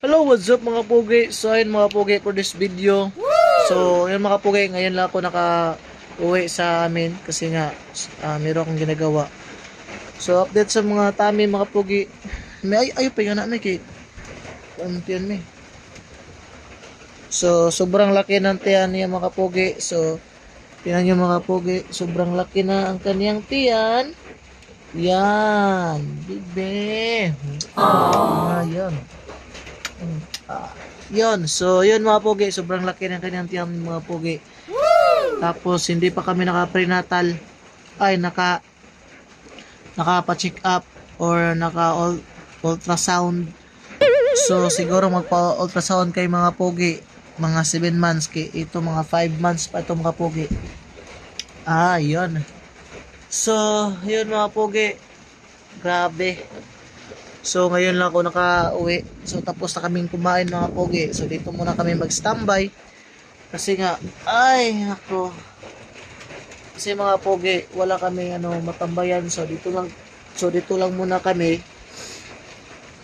Hello, what's up mga pugi? So, ayun mga pugi for this video. So, ayun mga pugi, ngayon lang ako naka uwi sa amin kasi nga uh, meron akong ginagawa. So, update sa mga tami mga pugi. May ay ayo pa yun na may kay. Ano tiyan may? So, sobrang laki ng tiyan niya mga pugi. So, tingnan niyo mga pugi, sobrang laki na ang kaniyang tiyan. Yan, bibe. Ah, yan. Ah, yun. So, yun mga pogi. Sobrang laki ng kanyang tiyan mga pogi. Tapos, hindi pa kami naka-prenatal. Ay, naka nakapa-check up or naka-ultrasound. So, siguro magpa-ultrasound kay mga pogi. Mga 7 months. Kay ito, mga 5 months pa ito mga pogi. Ah, yun. So, yun mga pogi. Grabe. So ngayon lang ako naka-uwi. So tapos na kaming kumain mga pogi. So dito muna kami mag-standby. Kasi nga, ay ako. Kasi mga pogi, wala kami ano matambayan. So dito lang so dito lang muna kami.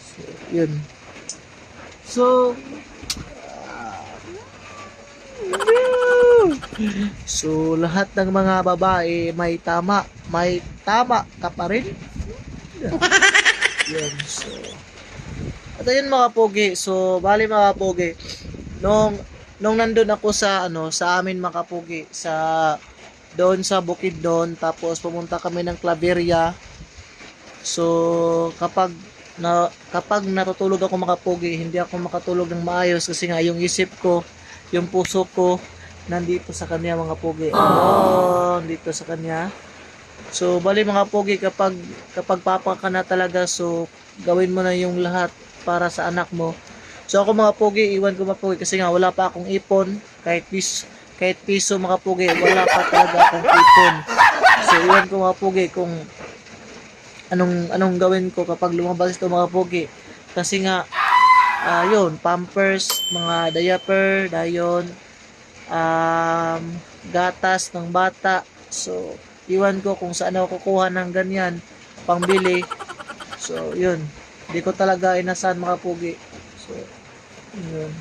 So, yun. So So lahat ng mga babae may tama, may tama ka pa rin. Yun, so. At ayun mga pogi, so bali mga pogi, nung nung nandun ako sa ano sa amin mga pogi sa doon sa bukid doon tapos pumunta kami ng Claveria. So kapag na kapag natutulog ako mga pogi hindi ako makatulog ng maayos kasi nga yung isip ko yung puso ko nandito sa kanya mga pogi. Oh nandito sa kanya So, bali mga pogi, kapag, kapag papa ka na talaga, so, gawin mo na yung lahat para sa anak mo. So, ako mga pogi, iwan ko mga pogi, kasi nga, wala pa akong ipon, kahit piso, kahit piso mga pogi, wala pa talaga akong ipon. So, iwan ko mga pogi kung anong, anong gawin ko kapag lumabas ito mga pogi. Kasi nga, ah yun, pampers, mga diaper, dayon, um, gatas ng bata. So, iwan ko kung saan ako kukuha ng ganyan pangbili. So yun. Hindi ko talaga inasahan mga pugi so yun.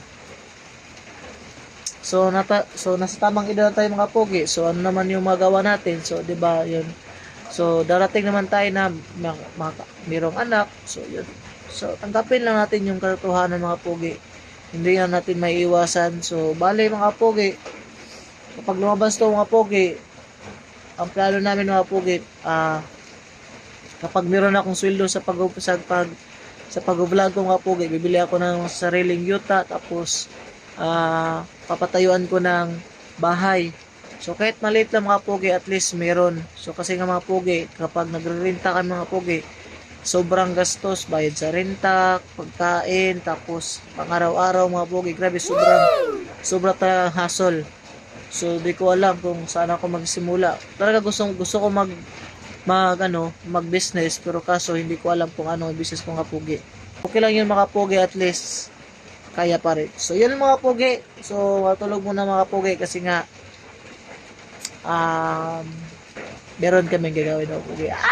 So nata so nasa tamang edad tayo mga pugi so ano naman yung magawa natin? So 'di ba yun. So darating naman tayo na ma- ma- mayroong anak. So yun. So tanggapin lang natin yung katotohanan mga pugi. Hindi na natin maiiwasan. So bale mga pugi kapag lumabas to mga pugi ang plano namin mga pugit, ah, kapag meron akong sweldo sa pag sa pag sa pag-vlog ko mga pugit, bibili ako ng sariling yuta tapos ah, papatayuan ko ng bahay. So kahit maliit lang mga pugi, at least meron. So kasi nga mga pugi, kapag nagre-renta kami mga pugi, sobrang gastos, bayad sa renta, pagkain, tapos pang-araw-araw mga pugi, grabe sobrang sobra talagang hassle. So, di ko alam kung saan ako magsimula. Talaga gusto, gusto ko mag, mag, ano, mag-business, pero kaso hindi ko alam kung ano business mga pugi. Okay lang yun mga pugi, at least kaya pa rin. So, yun mga pugi. So, matulog muna mga pugi kasi nga, um, meron kaming gagawin ng pugi. Ah!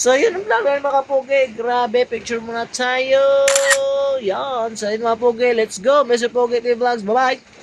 So, yun ang vlog mga pugi. Grabe, picture muna tayo. Yan. So, yun mga pugi. Let's go. Mr. Pugi TV Vlogs. Bye-bye.